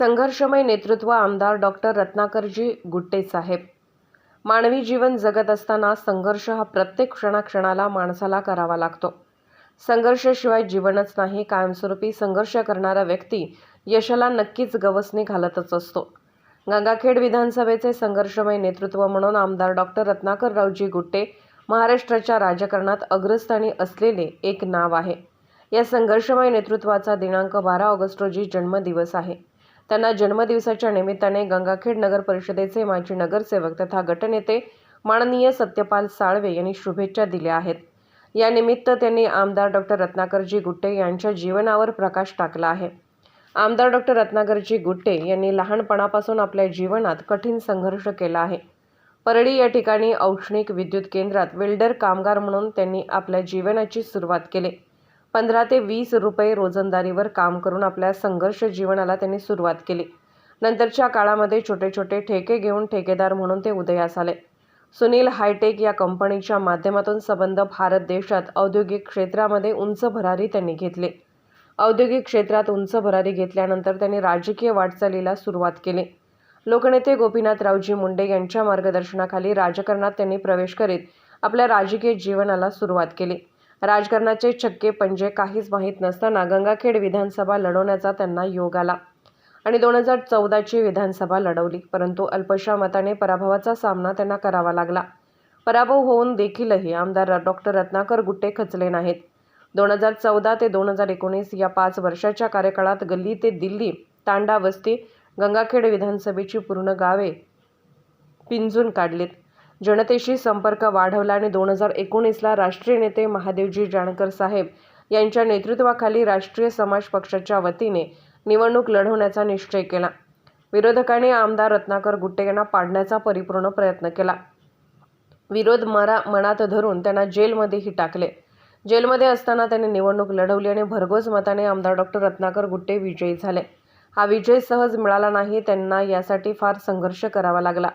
संघर्षमय नेतृत्व आमदार डॉक्टर रत्नाकरजी गुट्टे साहेब मानवी जीवन जगत असताना संघर्ष हा प्रत्येक क्षणाक्षणाला माणसाला करावा लागतो. संघर्षाशिवाय जीवनच नाही कायमस्वरूपी संघर्ष करणारा व्यक्ती यशाला नक्कीच गवसणी घालतच असतो. गंगाखेड विधानसभेचे संघर्षमय नेतृत्व म्हणून आमदार डॉक्टर रत्नाकररावजी गुट्टे महाराष्ट्राच्या राजकारणात अग्रस्थानी असलेले एक नाव आहे. या संघर्षमय नेतृत्वाचा दिनांक बारा ऑगस्ट रोजी जन्मदिवस आहे. त्यांना जन्मदिवसाच्या निमित्ताने गंगाखेड नगर परिषदेचे माजी नगरसेवक तथा गटनेते माननीय सत्यपाल साळवे यांनी शुभेच्छा दिल्या आहेत. यानिमित्त त्यांनी आमदार डॉक्टर रत्नाकरजी गुट्टे यांच्या जीवनावर प्रकाश टाकला आहे. आमदार डॉक्टर रत्नाकरजी गुट्टे यांनी लहानपणापासून आपल्या जीवनात कठीण संघर्ष केला आहे. परळी या ठिकाणी औष्णिक विद्युत केंद्रात वेल्डर कामगार म्हणून त्यांनी आपल्या जीवनाची सुरुवात केली. पंधरा ते वीस रुपये रोजंदारीवर काम करून आपल्या संघर्ष जीवनाला त्यांनी सुरुवात केली. नंतरच्या काळामध्ये छोटे छोटे ठेके घेऊन ठेकेदार म्हणून ते उदयास आले. सुनील हायटेक या कंपनीच्या माध्यमातून संबंध भारत देशात औद्योगिक क्षेत्रामध्ये उंच भरारी त्यांनी घेतली. औद्योगिक क्षेत्रात उंच भरारी घेतल्यानंतर त्यांनी राजकीय वाटचालीला सुरुवात केली. लोकनेते गोपीनाथरावजी मुंडे यांच्या मार्गदर्शनाखाली राजकारणात त्यांनी प्रवेश करीत आपल्या राजकीय जीवनाला सुरुवात केली. राजकारणाचे छक्के पंजे काहीच माहीत नसताना गंगाखेड विधानसभा लढवण्याचा त्यांना योग आला आणि दोन हजार चौदाची विधानसभा लढवली. परंतु अल्पशा मताने पराभवाचा सामना त्यांना करावा लागला. पराभव होऊन देखीलही आमदार डॉक्टर रत्नाकर गुट्टे खचले नाहीत. दोन हजार चौदा ते दोन हजार एकोणीस या पाच वर्षाच्या कार्यकाळात गल्ली ते दिल्ली तांडा वस्ती गंगाखेड विधानसभेची पूर्ण गावे पिंजून काढलीत. जनतेशी संपर्क वाढवला आणि दोन हजार एकोणीसला राष्ट्रीय नेते महादेवजी जानकर साहेब यांच्या नेतृत्वाखाली राष्ट्रीय समाज पक्षाच्या वतीने निवडणूक लढवण्याचा निश्चय केला. विरोधकांनी आमदार रत्नाकर गुट्टे यांना पाडण्याचा परिपूर्ण प्रयत्न केला. विरोध मरा मनात धरून त्यांना जेलमध्येही टाकले. जेलमध्ये असताना त्यांनी निवडणूक लढवली आणि भरघोस मताने आमदार डॉक्टर रत्नाकर गुट्टे विजयी झाले. हा विजय सहज मिळाला नाही त्यांना यासाठी फार संघर्ष करावा लागला.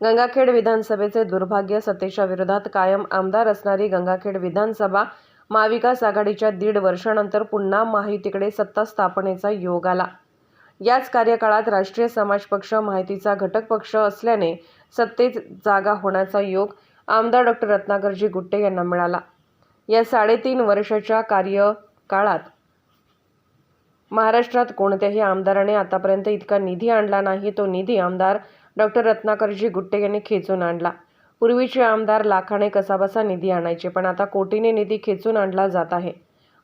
गंगाखेड विधानसभेचे दुर्भाग्य सत्तेच्या विरोधात कायम आमदार असणारी गंगाखेड विधानसभा महाविकास आघाडीच्या दीड वर्षानंतर पुन्हा महायुतीकडे सत्ता स्थापनेचा योग आला. याच कार्यकाळात राष्ट्रीय समाज पक्ष माहितीचा घटक पक्ष असल्याने सत्तेत जागा होण्याचा योग आमदार डॉक्टर रत्नाकरजी गुट्टे यांना मिळाला. या साडेतीन वर्षाच्या कार्यकाळात महाराष्ट्रात कोणत्याही आमदाराने आतापर्यंत इतका निधी आणला नाही तो निधी आमदार डॉक्टर रत्नाकरजी गुट्टे यांनी खेचून आणला. पूर्वीचे आमदार लाखाने कसाबसा निधी आणायचे पण आता कोटीने निधी खेचून आणला जात आहे.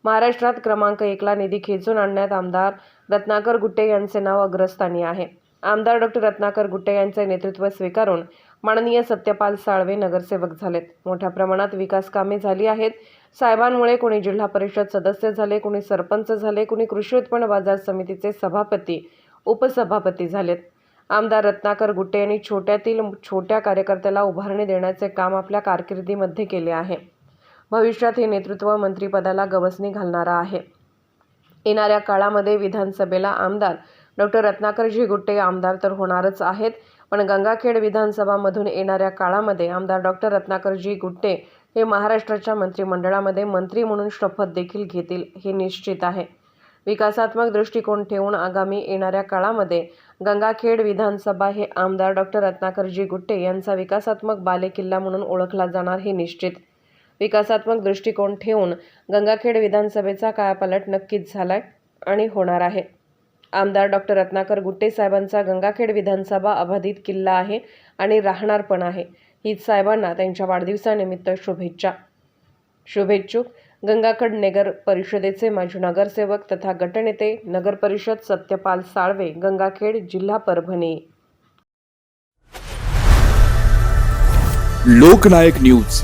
महाराष्ट्रात क्रमांक एकला निधी खेचून आणण्यात आमदार रत्नाकर गुट्टे यांचे नाव अग्रस्थानी आहे. आमदार डॉक्टर रत्नाकर गुट्टे यांचे नेतृत्व स्वीकारून माननीय सत्यपाल साळवे नगरसेवक झालेत. मोठ्या प्रमाणात विकास कामे झाली आहेत. साहेबांमुळे कोणी जिल्हा परिषद सदस्य झाले कोणी सरपंच झाले कोणी कृषी उत्पन्न बाजार समितीचे सभापती उपसभापती झालेत. आमदार रत्नाकर गुट्टे यांनी छोट्यातील छोट्या कार्यकर्त्याला उभारणी देण्याचे काम आपल्या कारकिर्दीमध्ये केले आहे. भविष्यात हे नेतृत्व मंत्रिपदाला गवसणी घालणारा आहे. येणाऱ्या काळामध्ये विधानसभेला आमदार डॉक्टर रत्नाकरजी गुट्टे आमदार तर होणारच आहेत पण गंगाखेड विधानसभामधून येणाऱ्या काळामध्ये आमदार डॉक्टर रत्नाकरजी गुट्टे हे महाराष्ट्राच्या मंत्रिमंडळामध्ये मंत्री म्हणून शपथ देखील घेतील हे निश्चित आहे. विकासात्मक दृष्टिकोन ठेवून आगामी येणाऱ्या काळामध्ये गंगाखेड विधानसभा हे आमदार डॉक्टर रत्नाकरजी गुट्टे यांचा विकासात्मक बालेकिल्ला म्हणून ओळखला जाणार हे निश्चित. विकासात्मक दृष्टिकोन ठेवून गंगाखेड विधानसभेचा कायापालट नक्कीच झालाय आणि होणार आहे. आमदार डॉक्टर रत्नाकर गुट्टे साहेबांचा गंगाखेड विधानसभा अबाधित किल्ला आहे आणि राहणार पण आहे. हीच साहेबांना त्यांच्या वाढदिवसानिमित्त शुभेच्छा. शुभेच्छुक गंगाखड नगर परिषदेचे माजी नगरसेवक तथा गटनेते नगरपरिषद सत्यपाल साळवे गंगाखेड जिल्हा परभणी. लोकनायक न्यूज.